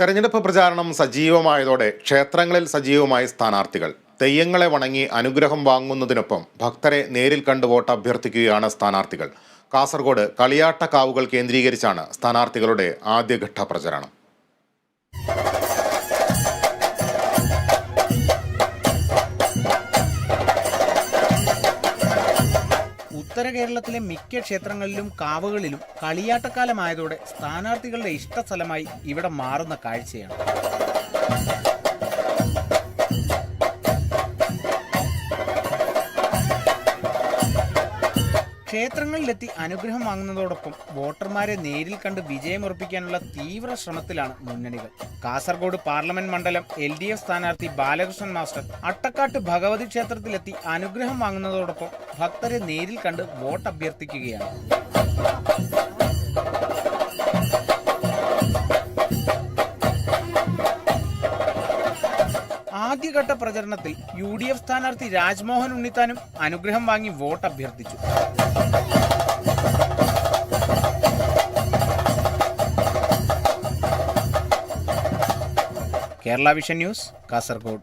തെരഞ്ഞെടുപ്പ് പ്രചാരണം സജീവമായതോടെ ക്ഷേത്രങ്ങളിൽ സജീവമായി സ്ഥാനാർത്ഥികൾ. തെയ്യങ്ങളെ വണങ്ങി അനുഗ്രഹം വാങ്ങുന്നതിനൊപ്പം ഭക്തരെ നേരിൽ കണ്ട് വോട്ട് അഭ്യർത്ഥിക്കുകയാണ് സ്ഥാനാർത്ഥികൾ. കാസർഗോഡ് കളിയാട്ടക്കാവുകൾ കേന്ദ്രീകരിച്ചാണ് സ്ഥാനാർത്ഥികളുടെ ആദ്യഘട്ട പ്രചരണം. ഉത്തര കേരളത്തിലെ മിക്ക ക്ഷേത്രങ്ങളിലും കാവുകളിലും കളിയാട്ടക്കാലമായതോടെ സ്ഥാനാർത്ഥികളുടെ ഇഷ്ട സ്ഥലമായി ഇവിടെ മാറുന്ന കാഴ്ചയാണ്. ക്ഷേത്രങ്ങളിലെത്തി അനുഗ്രഹം വാങ്ങുന്നതോടൊപ്പം വോട്ടർമാരെ നേരിൽ കണ്ട് വിജയമുറപ്പിക്കാനുള്ള തീവ്ര ശ്രമത്തിലാണ് മുന്നണികൾ. കാസർഗോഡ് പാർലമെന്റ് മണ്ഡലം എൽ ഡി എഫ് സ്ഥാനാർത്ഥി ബാലകൃഷ്ണൻ മാസ്റ്റർ അട്ടക്കാട്ട് ഭഗവതി ക്ഷേത്രത്തിലെത്തി അനുഗ്രഹം വാങ്ങുന്നതോടൊപ്പം ഭക്തരെ നേരിൽ കണ്ട് വോട്ട് അഭ്യർത്ഥിക്കുകയാണ് ആദ്യഘട്ട പ്രചരണത്തിൽ യു ഡി എഫ് സ്ഥാനാർത്ഥി രാജ്മോഹൻ ഉണ്ണിത്താനും അനുഗ്രഹം വാങ്ങി വോട്ട് അഭ്യർത്ഥിച്ചു. Kerala vision news Kasaragod.